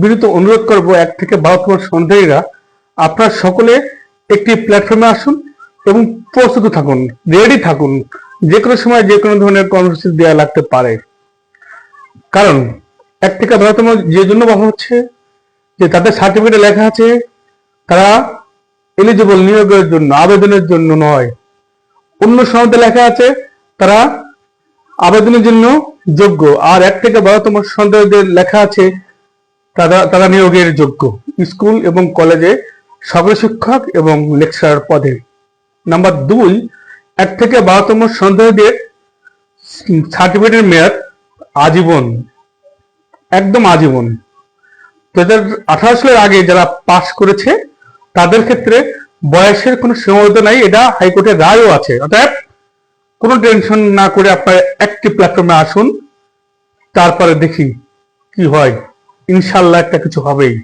বিনীত অনুরোধ করব এক থেকে বারোতম সন্দেহীরা, আপনারা সকলে একটি প্ল্যাটফর্মে আসুন এবং প্রস্তুত থাকুন রেডি থাকুন, যে কোনো সময় যে কোনো ধরনের কর্মসূচি দেওয়া লাগতে পারে। কারণ এক থেকে বারোতম যে জন্য বলা হচ্ছে যে তাদের সার্টিফিকেটে লেখা আছে, তারা এলিজিবল নিয়োগের জন্য, আবেদনের জন্য নয়। অন্য সনদে লেখা আছে, তারা আবেদনের জন্য যোগ্য। আর এক থেকে বারোতম সন্দেহদের লেখা আছে তারা তারা নিয়োগের যোগ্য। স্কুল এবং কলেজে সকল শিক্ষক এবং লেকচারার পদে। নাম্বার দুই, এক থেকে বারোতম সন্দেহদের সার্টিফিকেটের মেয়াদ আজীবন, একদম আজীবন। দু হাজার আঠারো সালের আগে যারা পাশ করেছে, তাদের ক্ষেত্রে বয়সের কোনো সীমাবদ্ধ নাই, এটা হাইকোর্টের রায়ও আছে। অর্থাৎ কোনো টেনশন না করে আপনার একটি প্ল্যাটফর্মে আসুন, তারপরে দেখি কি হয়। ইনশাল্লাহ একটা কিছু হবেই।